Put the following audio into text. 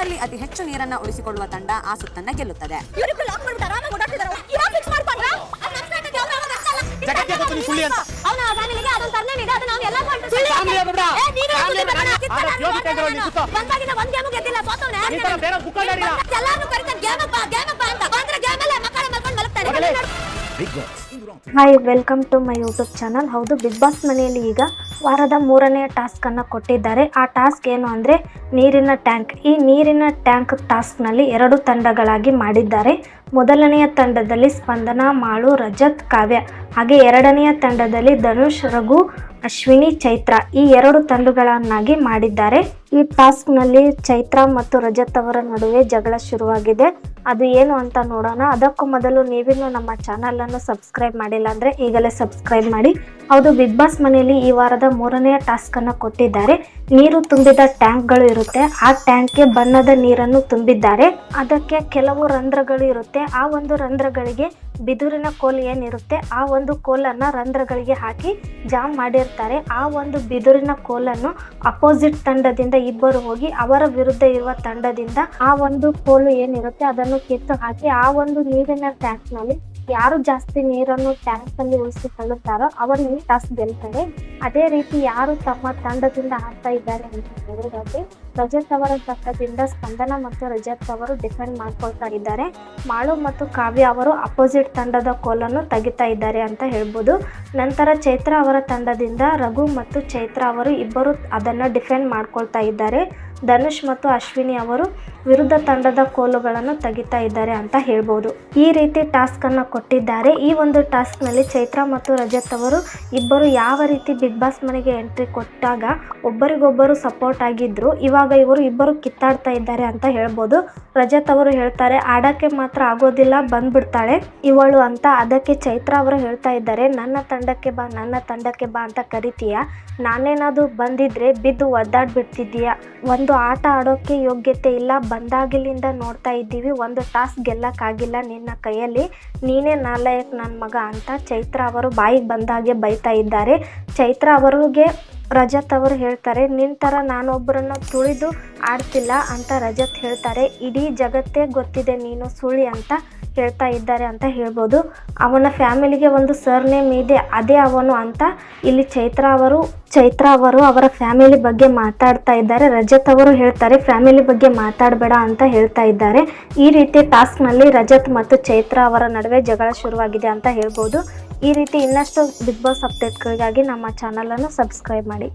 ಅಲ್ಲಿ ಅತಿ ಹೆಚ್ಚು ನೀರನ್ನ ಉಳಿಸಿಕೊಳ್ಳುವ ತಂಡ ಆ ಸುತ್ತನ್ನ ಗೆಲ್ಲುತ್ತದೆ. Big lock hi welcome to my YouTube channel ಹೌದು ಬಿಗ್ ಬಾಸ್ ಮನೆಯಲ್ಲಿ ಈಗ ವಾರದ ಟಾಸ್ಕ್ ಟಾಸ್ಕನ್ನು ಕೊಟ್ಟಿದ್ದಾರೆ. ಆ ಟಾಸ್ಕ್ ಏನು ಅಂದರೆ ನೀರಿನ ಟ್ಯಾಂಕ್ ಈ ನೀರಿನ ಟ್ಯಾಂಕ್ ಟಾಸ್ಕ್ನಲ್ಲಿ ಎರಡು ತಂಡಗಳಾಗಿ ಮಾಡಿದ್ದಾರೆ. ಮೊದಲನೆಯ ತಂಡದಲ್ಲಿ ಸ್ಪಂದನಾ ಮಾಳು ರಜತ್ ಕಾವ್ಯ. ಹಾಗೆ ಎರಡನೆಯ ತಂಡದಲ್ಲಿ ಧನುಷ್, ರಘು, ಅಶ್ವಿನಿ, ಚೈತ್ರ ಈ ಎರಡು ತಂಡಗಳನ್ನಾಗಿ ಮಾಡಿದ್ದಾರೆ. ಈ ಟಾಸ್ಕ್ನಲ್ಲಿ ಚೈತ್ರ ಮತ್ತು ರಜತ್ ಅವರ ನಡುವೆ ಜಗಳ ಶುರುವಾಗಿದೆ. ಅದು ಏನು ಅಂತ ನೋಡೋಣ. ಅದಕ್ಕೂ ಮೊದಲು ನೀವಿನ್ನು ನಮ್ಮ ಚಾನಲನ್ನು ಸಬ್ಸ್ಕ್ರೈಬ್ ಮಾಡಿಲ್ಲ ಅಂದರೆ ಈಗಲೇ ಸಬ್ಸ್ಕ್ರೈಬ್ ಮಾಡಿ. ಹೌದು, ಬಿಗ್ ಬಾಸ್ ಮನೆಯಲ್ಲಿ ಈ ವಾರದ ಮೂರನೆಯ ಟಾಸ್ಕನ್ನು ಕೊಟ್ಟಿದ್ದಾರೆ. ನೀರು ತುಂಬಿದ ಟ್ಯಾಂಕ್ಗಳು ಇರುತ್ತೆ. ಆ ಟ್ಯಾಂಕ್ಗೆ ಬಣ್ಣದ ನೀರನ್ನು ತುಂಬಿದ್ದಾರೆ. ಅದಕ್ಕೆ ಕೆಲವು ರಂಧ್ರಗಳು ಇರುತ್ತೆ. ಆ ಒಂದು ರಂಧ್ರಗಳಿಗೆ ಬಿದುರಿನ ಕೋಲ್ ಏನಿರುತ್ತೆ, ಆ ಒಂದು ಕೋಲನ್ನು ರಂಧ್ರಗಳಿಗೆ ಹಾಕಿ ಜಾಮ್ ಮಾಡಿರ್ತಾರೆ. ಆ ಒಂದು ಬಿದುರಿನ ಕೋಲನ್ನು ಅಪೋಸಿಟ್ ತಂಡದಿಂದ ಇಬ್ಬರು ಹೋಗಿ ಅವರ ವಿರುದ್ಧ ಇರುವ ತಂಡದಿಂದ ಆ ಒಂದು ಕೋಲು ಏನಿರುತ್ತೆ ಅದನ್ನು ಕಿತ್ತು ಹಾಕಿ ಆ ಒಂದು ನೀರಿನ ಟ್ಯಾಂಕ್ನಲ್ಲಿ ಯಾರು ಜಾಸ್ತಿ ನೀರನ್ನು ಟ್ಯಾಂಕ್ ಅಲ್ಲಿ ಉಳಿಸಿಕೊಳ್ಳುತ್ತಾರೋ ಅವರು ಈ ಟಾಸ್ ಗೆಲ್ತಾರೆ. ಅದೇ ರೀತಿ ಯಾರು ತಮ್ಮ ತಂಡದಿಂದ ಆಡ್ತಾ ಇದ್ದಾರೆ ಅಂತ ಹೇಳಿದ್ರೆ ರಜತ್ ಅವರ ತಂಡದಿಂದ ಸ್ಪಂದನ ಮತ್ತು ರಜತ್ ಅವರು ಡಿಫೆಂಡ್ ಮಾಡ್ಕೊಳ್ತಾ ಇದ್ದಾರೆ. ಮಾಳು ಮತ್ತು ಕಾವ್ಯ ಅವರು ಅಪೋಸಿಟ್ ತಂಡದ ಕೋಲನ್ನು ತೆಗಿತಾ ಇದ್ದಾರೆ ಅಂತ ಹೇಳ್ಬೋದು. ನಂತರ ಚೈತ್ರ ಅವರ ತಂಡದಿಂದ ರಘು ಮತ್ತು ಚೈತ್ರ ಅವರು ಇಬ್ಬರು ಅದನ್ನು ಡಿಫೆಂಡ್ ಮಾಡ್ಕೊಳ್ತಾ ಇದ್ದಾರೆ. ಧನುಷ್ ಮತ್ತು ಅಶ್ವಿನಿ ಅವರು ವಿರುದ್ಧ ತಂಡದ ಕೋಲುಗಳನ್ನು ತೆಗಿತಾ ಇದ್ದಾರೆ ಅಂತ ಹೇಳ್ಬೋದು. ಈ ರೀತಿ ಟಾಸ್ಕ್ ಅನ್ನು ಕೊಟ್ಟಿದ್ದಾರೆ. ಈ ಒಂದು ಟಾಸ್ಕ್ನಲ್ಲಿ ಚೈತ್ರ ಮತ್ತು ರಜತ್ ಅವರು ಇಬ್ಬರು ಯಾವ ರೀತಿ ಬಿಗ್ ಬಾಸ್ ಮನೆಗೆ ಎಂಟ್ರಿ ಕೊಟ್ಟಾಗ ಒಬ್ಬರಿಗೊಬ್ಬರು ಸಪೋರ್ಟ್ ಆಗಿದ್ರು, ಇವಾಗ ಇವರು ಇಬ್ಬರು ಕಿತ್ತಾಡ್ತಾ ಇದ್ದಾರೆ ಅಂತ ಹೇಳ್ಬೋದು. ರಜತ್ ಅವರು ಹೇಳ್ತಾರೆ, ಆಡಕ್ಕೆ ಮಾತ್ರ ಆಗೋದಿಲ್ಲ, ಬಂದ್ಬಿಡ್ತಾಳೆ ಇವಳು ಅಂತ. ಅದಕ್ಕೆ ಚೈತ್ರ ಅವರು ಹೇಳ್ತಾ ಇದ್ದಾರೆ, ನನ್ನ ತಂಡಕ್ಕೆ ಬಾ, ನನ್ನ ತಂಡಕ್ಕೆ ಬಾ ಅಂತ ಕರಿತೀಯ? ನಾನೇನಾದ್ರೂ ಬಂದಿದ್ರೆ ಬಿದ್ದು ಒದ್ದಾಡ್ಬಿಡ್ತಿದ್ದೀಯ? ಒಂದು ಆಟ ಆಡೋಕ್ಕೆ ಯೋಗ್ಯತೆ ಇಲ್ಲ. ಬಂದಾಗಿಲಿಂದ ನೋಡ್ತಾ ಇದ್ದೀವಿ. ಒಂದು ಟಾಸ್ ಗೆಲ್ಲಕ್ಕಾಗಿಲ್ಲ ನಿನ್ನ ಕೈಯಲ್ಲಿ. ನೀನೇ ನಾಲಯಕ್ ನನ್ನ ಮಗ ಅಂತ ಚೈತ್ರ ಅವರು ಬಾಯಿಗೆ ಬಂದಾಗೆ ಬೈತಾ ಇದ್ದಾರೆ. ಚೈತ್ರ ಅವರಿಗೆ ರಜತ್ ಅವರು ಹೇಳ್ತಾರೆ ನಿನ್ನ ಥರ ನಾನೊಬ್ಬರನ್ನು ತುಳಿದು ಆಡ್ತಿಲ್ಲ ಅಂತ ರಜತ್ ಹೇಳ್ತಾರೆ. ಇಡೀ ಜಗತ್ತೇ ಗೊತ್ತಿದೆ ನೀನು ಸುಳಿ ಅಂತ ಹೇಳ್ತಾ ಇದ್ದಾರೆ ಅಂತ ಹೇಳ್ಬೋದು. ಅವನ ಫ್ಯಾಮಿಲಿಗೆ ಒಂದು ಸರ್ನೇಮ್ ಇದೆ, ಅದೇ ಅವನು ಅಂತ ಇಲ್ಲಿ ಚೈತ್ರ ಅವರು ಚೈತ್ರ ಅವರು ಅವರ ಫ್ಯಾಮಿಲಿ ಬಗ್ಗೆ ಮಾತಾಡ್ತಾ ಇದ್ದಾರೆ. ರಜತ್ ಅವರು ಹೇಳ್ತಾರೆ, ಫ್ಯಾಮಿಲಿ ಬಗ್ಗೆ ಮಾತಾಡಬೇಡ ಅಂತ ಹೇಳ್ತಾ ಇದ್ದಾರೆ. ಈ ರೀತಿ ಟಾಸ್ಕ್ನಲ್ಲಿ ರಜತ್ ಮತ್ತು ಚೈತ್ರ ಅವರ ನಡುವೆ ಜಗಳ ಶುರುವಾಗಿದೆ ಅಂತ ಹೇಳ್ಬೋದು. ಈ ರೀತಿ ಇನ್ನಷ್ಟು ಬಿಗ್ ಬಾಸ್ ಅಪ್ಡೇಟ್ಗಳಿಗಾಗಿ ನಮ್ಮ ಚಾನಲನ್ನು ಸಬ್ಸ್ಕ್ರೈಬ್ ಮಾಡಿ.